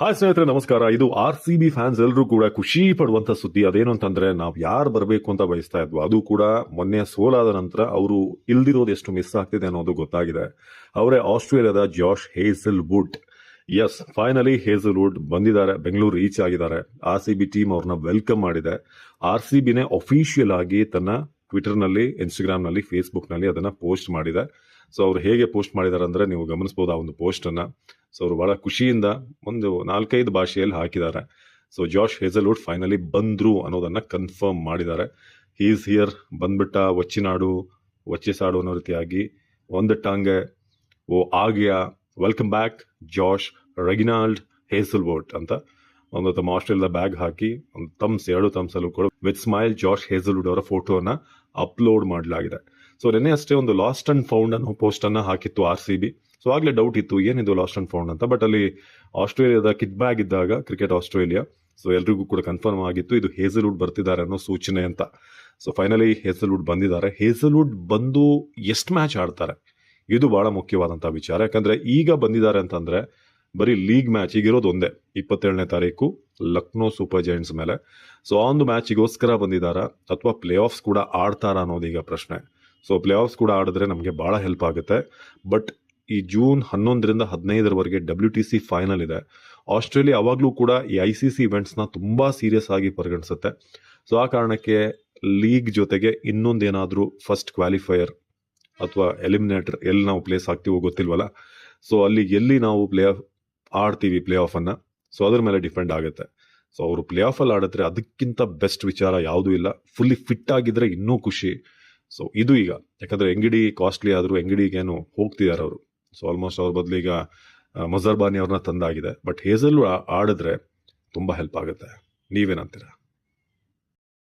Hi ಸ್ನೇಹಿತರೆ, ನಮಸ್ಕಾರ. ಇದು ಆರ್ ಸಿ ಬಿ ಫ್ಯಾನ್ಸ್ ಎಲ್ಲರೂ ಕೂಡ ಖುಷಿ ಪಡುವಂತ ಸುದ್ದಿ. ಅದೇನು ಅಂತಂದ್ರೆ, ನಾವು ಯಾರು ಬರಬೇಕು ಅಂತ ಬಯಸ್ತಾ ಇದ್ವು, ಅದು ಕೂಡ ಮೊನ್ನೆ ಸೋಲಾದ ನಂತರ ಅವರು ಇಲ್ದಿರೋದು ಎಷ್ಟು ಮಿಸ್ ಆಗ್ತಿದೆ ಅನ್ನೋದು ಗೊತ್ತಾಗಿದೆ. ಅವರೇ ಆಸ್ಟ್ರೇಲಿಯಾದ Josh Hazlewood yes finally Hazlewood ಬಂದಿದ್ದಾರೆ, ಬೆಂಗಳೂರು ರೀಚ್ ಆಗಿದ್ದಾರೆ. ಆರ್ ಸಿ ಬಿ ಟೀಮ್ ಅವ್ರನ್ನ ವೆಲ್ಕಮ್ ಮಾಡಿದೆ. ಆರ್ ಸಿ ಬಿನೇ ಅಫಿಷಿಯಲ್ ಆಗಿ ತನ್ನ ಟ್ವಿಟರ್ನಲ್ಲಿ ಇನ್ಸ್ಟಾಗ್ರಾಮ್ನಲ್ಲಿ ಫೇಸ್ಬುಕ್ನಲ್ಲಿ ಅದನ್ನ ಪೋಸ್ಟ್ ಮಾಡಿದೆ. ಸೊ ಅವ್ರು ಹೇಗೆ ಪೋಸ್ಟ್ ಮಾಡಿದ್ದಾರೆ ಅಂದರೆ ನೀವು ಗಮನಿಸ್ಬೋದು ಆ ಒಂದು ಪೋಸ್ಟನ್ನು ಸೊ ಅವರು ಭಾಳ ಖುಷಿಯಿಂದ ಒಂದು ನಾಲ್ಕೈದು ಭಾಷೆಯಲ್ಲಿ ಹಾಕಿದ್ದಾರೆ. ಸೊ ಜಾಶ್ ಹೆಜಲ್ವುಡ್ ಫೈನಲಿ ಬಂದರು ಅನ್ನೋದನ್ನ ಕನ್ಫರ್ಮ್ ಮಾಡಿದ್ದಾರೆ. ಈಸ್ ಹಿಯರ್ ಬಂದ್ಬಿಟ್ಟ ಒಚ್ಚಿನಾಡು ಒಚ್ಚಿಸಾಡು ಅನ್ನೋ ರೀತಿಯಾಗಿ ಒಂದು ಟಾಂಗೆ, ಓ ಆಗ್ಯಾ welcome back Josh Reginald Hazlewood ಅಂತ ಒಂದು ತಮ್ಮ ಆಸ್ಟ್ರೇಲಿಯಾದ ಬ್ಯಾಗ್ ಹಾಕಿ, ಒಂದು ತಮ್ಸ್ ಎರಡು ತಮ್ಸಲ್ಲೂ ಕೂಡ ವಿತ್ ಸ್ಮೈಲ್ ಜಾಶ್ ಹೇಸಲ್ವುಡ್ ಅವರ ಫೋಟೋನ ಅಪ್ಲೋಡ್ ಮಾಡಲಾಗಿದೆ. ಸೊ ನೆನೆ ಅಷ್ಟೇ ಒಂದು ಲಾಸ್ಟ್ ಅಂಡ್ ಫೌಂಡ್ ಅನ್ನೋ ಪೋಸ್ಟ್ ಅನ್ನ ಹಾಕಿತ್ತು ಆರ್ ಸಿ ಬಿ ಸೊ ಆಗ್ಲೇ ಡೌಟ್ ಇತ್ತು ಏನಿದು ಲಾಸ್ಟ್ ಅಂಡ್ ಫೌಂಡ್ ಅಂತ? ಬಟ್ ಅಲ್ಲಿ ಆಸ್ಟ್ರೇಲಿಯಾದ ಕಿಟ್ ಬ್ಯಾಗ್ ಇದ್ದಾಗ ಕ್ರಿಕೆಟ್ ಆಸ್ಟ್ರೇಲಿಯಾ. ಸೊ ಎಲ್ರಿಗೂ ಕೂಡ ಕನ್ಫರ್ಮ್ ಆಗಿತ್ತು, ಇದು ಹೇಸಲ್ವುಡ್ ಬರ್ತಿದ್ದಾರೆ ಅನ್ನೋ ಸೂಚನೆ ಅಂತ. ಸೊ ಫೈನಲಿ ಹೇಸಲ್ವುಡ್ ಬಂದಿದ್ದಾರೆ. ಹೇಸಲ್ವುಡ್ ಬಂದು ಎಷ್ಟು ಮ್ಯಾಚ್ ಆಡ್ತಾರೆ? ಇದು ಬಹಳ ಮುಖ್ಯವಾದಂತಹ ವಿಚಾರ. ಯಾಕಂದ್ರೆ ಈಗ ಬಂದಿದ್ದಾರೆ ಅಂತಂದ್ರೆ, ಬರೀ ಲೀಗ್ ಮ್ಯಾಚ್ ಈಗಿರೋದು ಒಂದೇ. ಇಪ್ಪತ್ತೇಳನೇ ತಾರೀಕು, ಲಕ್ನೋ ಸೂಪರ್ ಜೈಂಟ್ಸ್ ಮೇಲೆ. ಸೊ ಆ ಒಂದು ಮ್ಯಾಚಿಗೋಸ್ಕರ ಬಂದಿದ್ದಾರಾ? ಅಥವಾ ಪ್ಲೇ ಆಫ್ಸ್ ಕೂಡ ಆಡ್ತಾರ ಅನ್ನೋದು ಈಗ ಪ್ರಶ್ನೆ. ಸೊ ಪ್ಲೇ ಆಫ್ಸ್ ಕೂಡ ಆಡಿದ್ರೆ ನಮಗೆ ಬಹಳ ಹೆಲ್ಪ್ ಆಗುತ್ತೆ. ಬಟ್ ಈ ಜೂನ್ ಹನ್ನೊಂದರಿಂದ ಹದಿನೈದರವರೆಗೆ ಡಬ್ಲ್ಯೂ ಟಿ ಸಿ ಫೈನಲ್ ಇದೆ. ಆಸ್ಟ್ರೇಲಿಯಾ ಅವಾಗಲೂ ಕೂಡ ಈ ಐ ಸಿ ಸಿ ಇವೆಂಟ್ಸ್ನ ತುಂಬ ಸೀರಿಯಸ್ ಆಗಿ ಪರಿಗಣಿಸುತ್ತೆ. ಸೊ ಆ ಕಾರಣಕ್ಕೆ ಲೀಗ್ ಜೊತೆಗೆ ಇನ್ನೊಂದೇನಾದರೂ ಫಸ್ಟ್ ಕ್ವಾಲಿಫೈಯರ್ ಅಥವಾ ಎಲಿಮಿನೇಟರ್ ಎಲ್ಲಿ ನಾವು ಪ್ಲೇಸ್ ಆಗ್ತೀವೋ ಗೊತ್ತಿಲ್ವಲ್ಲ? ಸೊ ಅಲ್ಲಿ ಎಲ್ಲಿ ನಾವು ಪ್ಲೇ ಆಫ್ ಆಡ್ತೀವಿ ಪ್ಲೇ ಆಫನ್ನು ಸೊ ಅದ್ರ ಮೇಲೆ ಡಿಪೆಂಡ್ ಆಗುತ್ತೆ. ಸೊ ಅವರು ಪ್ಲೇ ಆಫಲ್ಲಿ ಆಡಿದ್ರೆ ಅದಕ್ಕಿಂತ ಬೆಸ್ಟ್ ವಿಚಾರ ಯಾವುದೂ ಇಲ್ಲ. ಫುಲ್ಲಿ ಫಿಟ್ ಆಗಿದ್ರೆ ಇನ್ನೂ ಖುಷಿ. ಸೊ ಇದು ಈಗ. ಯಾಕಂದ್ರೆ ಎಂಗಿಡಿ ಕಾಸ್ಟ್ಲಿ ಆದರೂ ಎಂಗಿಡಿಗೇನು ಹೋಗ್ತಿದ್ದಾರೆ ಅವರು. ಸೊ ಆಲ್ಮೋಸ್ಟ್ ಅವ್ರ ಬದಲು ಈಗ ಮಜರ್ಬಾನಿ ಅವ್ರನ್ನ ತಂದಾಗಿದೆ. ಬಟ್ ಹೇಸಲ್ ಆಡಿದ್ರೆ ತುಂಬಾ ಹೆಲ್ಪ್ ಆಗುತ್ತೆ. ನೀವೇನಂತೀರಾ?